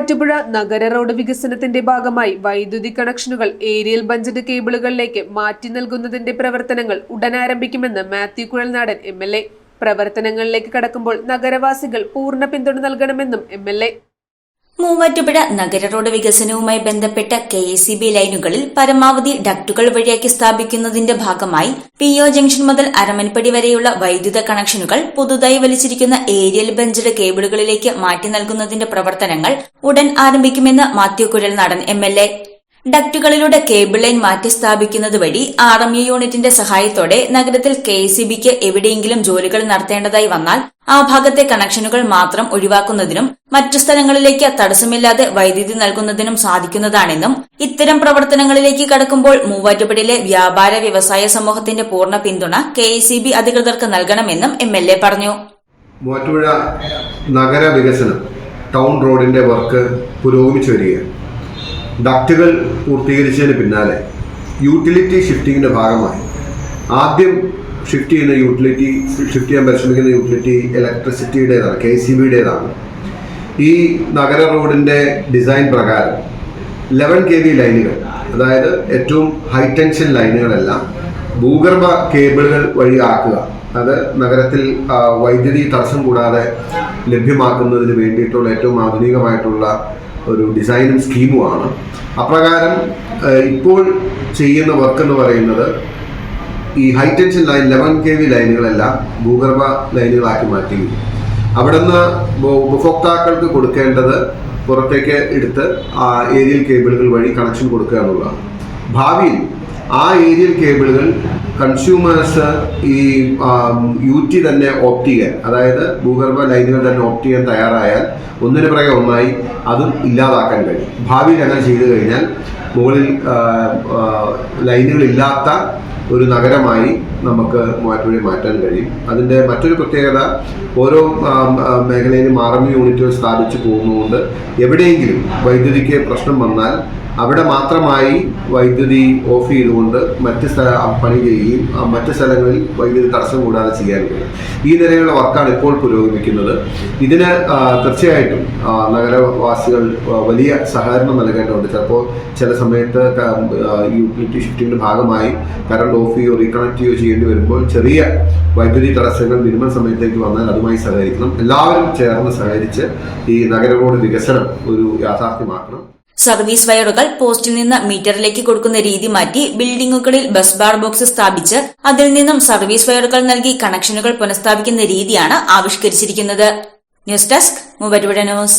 മൂവാറ്റുപുഴ നഗര റോഡ് വികസനത്തിന്റെ ഭാഗമായി വൈദ്യുതി കണക്ഷനുകൾ ഏരിയൽ ബഞ്ചഡ് കേബിളുകളിലേക്ക് മാറ്റി നൽകുന്നതിന്റെ പ്രവർത്തനങ്ങൾ ഉടൻ ആരംഭിക്കുമെന്ന് Mathew Kuzhalnadan M L A. പ്രവർത്തനങ്ങളിലേക്ക് കടക്കുമ്പോൾ നഗരവാസികൾ പൂർണ പിന്തുണ നൽകണമെന്നും എം എൽ എ. മൂവാറ്റുപുഴ നഗര റോഡ് വികസനവുമായി ബന്ധപ്പെട്ട കെ എസ് സി ബി ലൈനുകളിൽ പരമാവധി ഡക്റ്റുകൾ വഴിയാക്കി സ്ഥാപിക്കുന്നതിന്റെ ഭാഗമായി പി ഒ ജംഗ്ഷൻ മുതൽ അരമൻപടി വരെയുള്ള വൈദ്യുത കണക്ഷനുകൾ പുതുതായി വലിച്ചിരിക്കുന്ന ഏരിയൽ ബെഞ്ചഡ് കേബിളുകളിലേക്ക് മാറ്റി നൽകുന്നതിന്റെ പ്രവർത്തനങ്ങൾ ഉടൻ ആരംഭിക്കുമെന്ന് Mathew Kuzhalnadan M L A ഡക്റ്റുകളിലൂടെ cable line മാറ്റി സ്ഥാപിക്കുന്നത് വഴി ആർ എം യൂണിറ്റിന്റെ സഹായത്തോടെ നഗരത്തിൽ കെ സി ബിക്ക് എവിടെയെങ്കിലും ജോലികൾ നടത്തേണ്ടതായി വന്നാൽ ആ ഭാഗത്തെ കണക്ഷനുകൾ മാത്രം ഒഴിവാക്കുന്നതിനും മറ്റു സ്ഥലങ്ങളിലേക്ക് തടസ്സമില്ലാതെ വൈദ്യുതി നൽകുന്നതിനും സാധിക്കുന്നതാണെന്നും ഇത്തരം പ്രവർത്തനങ്ങളിലേക്ക് കടക്കുമ്പോൾ മൂവാറ്റുപുഴയിലെ വ്യാപാര വ്യവസായ സമൂഹത്തിന്റെ പൂർണ പിന്തുണ കെ അധികൃതർക്ക് നൽകണമെന്നും എം എൽ എ പറഞ്ഞു. മൂവാറ്റുപുഴ നഗര വികസനം ടൗൺ റോഡിന്റെ വർക്ക് പുരോഗമിച്ചു വരികയാണ്. ഡക്റ്റുകൾ പൂർത്തീകരിച്ചതിന് പിന്നാലെ യൂട്ടിലിറ്റി ഷിഫ്റ്റിങ്ങിന്റെ ഭാഗമായി. ആദ്യം ഷിഫ്റ്റ് ചെയ്യുന്ന യൂട്ടിലിറ്റി ഷിഫ്റ്റ് ചെയ്യാൻ പരിശ്രമിക്കുന്ന യൂട്ടിലിറ്റി ഇലക്ട്രിസിറ്റിയുടേതാണ് കെ സി ബിയുടേതാണ്. ഈ നഗര റോഡിന്റെ ഡിസൈൻ പ്രകാരം ലെവൻ കെ വി ലൈനുകൾ അതായത് ഏറ്റവും ഹൈ ടെൻഷൻ ലൈനുകളെല്ലാം ഭൂഗർഭ കേബിളുകൾ വഴി ആക്കുക അത് നഗരത്തിൽ വൈദ്യുതി തടസ്സം കൂടാതെ ലഭ്യമാക്കുന്നതിന് വേണ്ടിയിട്ടുള്ള ഏറ്റവും ആധുനികമായിട്ടുള്ള ഒരു ഡിസൈനും സ്കീമുമാണ് അപ്രകാരം ഇപ്പോൾ ചെയ്യുന്ന വർക്ക് എന്ന് പറയുന്നത് ഈ high tension line eleven K V ലൈനുകളെല്ലാം ഭൂഗർഭ ലൈനുകളാക്കി മാറ്റി അവിടുന്ന് ഉപ- ഉപഭോക്താക്കൾക്ക് കൊടുക്കേണ്ടത് പുറത്തേക്ക് എടുത്ത് ആ ഏരിയൽ കേബിളുകൾ വഴി കണക്ഷൻ കൊടുക്കുക എന്നുള്ളതാണ്. ഭാവിയിൽ ആ ഏരിയൽ കേബിളുകൾ കൺസ്യൂമേഴ്സ് ഈ യു ടി തന്നെ ഓപ്റ്റ് ചെയ്യാൻ അതായത് ഭൂഗർഭ ലൈനുകൾ തന്നെ ഓപ്റ്റ് ചെയ്യാൻ തയ്യാറായാൽ ഒന്നിനു പിറകെ ഒന്നായി അതും ഇല്ലാതാക്കാൻ കഴിയും. ഭാവിയിൽ അങ്ങനെ ചെയ്തു കഴിഞ്ഞാൽ മുകളിൽ ലൈനുകളില്ലാത്ത ഒരു നഗരമായി നമുക്ക് മാറ്റുവഴി മാറ്റാൻ കഴിയും. അതിന്റെ മറ്റൊരു പ്രത്യേകത ഓരോ മേഖലയിലും ആർമി യൂണിറ്റുകൾ സ്ഥാപിച്ചു പോകുന്നതുകൊണ്ട് എവിടെയെങ്കിലും വൈദ്യുതിക്ക് പ്രശ്നം വന്നാൽ അവിടെ മാത്രമായി വൈദ്യുതി ഓഫ് ചെയ്തുകൊണ്ട് മറ്റ് സ്ഥല പണി ചെയ്യുകയും മറ്റ് സ്ഥലങ്ങളിൽ വൈദ്യുതി തടസ്സം കൂടാതെ ചെയ്യാൻ കഴിയും. ഈ നിലയിലുള്ള വർക്കാണ് ഇപ്പോൾ പുരോഗമിക്കുന്നത്. ഇതിന് തീർച്ചയായിട്ടും നഗരവാസികൾ വലിയ സഹകരണം നൽകേണ്ടതുണ്ട്. ചിലപ്പോൾ ചില സമയത്ത് യൂട്ടിലിറ്റി ഷിഫ്റ്റിന്റെ ഭാഗമായി കറണ്ട് ഓഫ് ചെയ്യോ റീകണക്ട് ചെയ്യുകയോ ചെയ്യേണ്ടി വരുമ്പോൾ ചെറിയ വൈദ്യുതി തടസ്സങ്ങൾ മിനിമം സമയത്തേക്ക് വന്നാൽ അതുമായി സഹകരിക്കണം. എല്ലാവരും ചേർന്ന് സഹകരിച്ച് ഈ നഗര റോഡ് വികസനം ഒരു യാഥാർത്ഥ്യമാക്കണം. സർവീസ് വയറുകൾ പോസ്റ്റിൽ നിന്ന് മീറ്ററിലേക്ക് കൊടുക്കുന്ന രീതി മാറ്റി ബിൽഡിംഗുകളിൽ ബസ് ബാർ ബോക്സ് സ്ഥാപിച്ച് അതിൽ നിന്നും സർവീസ് വയറുകൾ നൽകി കണക്ഷനുകൾ പുനഃസ്ഥാപിക്കുന്ന രീതിയാണ് ആവിഷ്കരിച്ചിരിക്കുന്നത്. News desk Muvattupuzha news.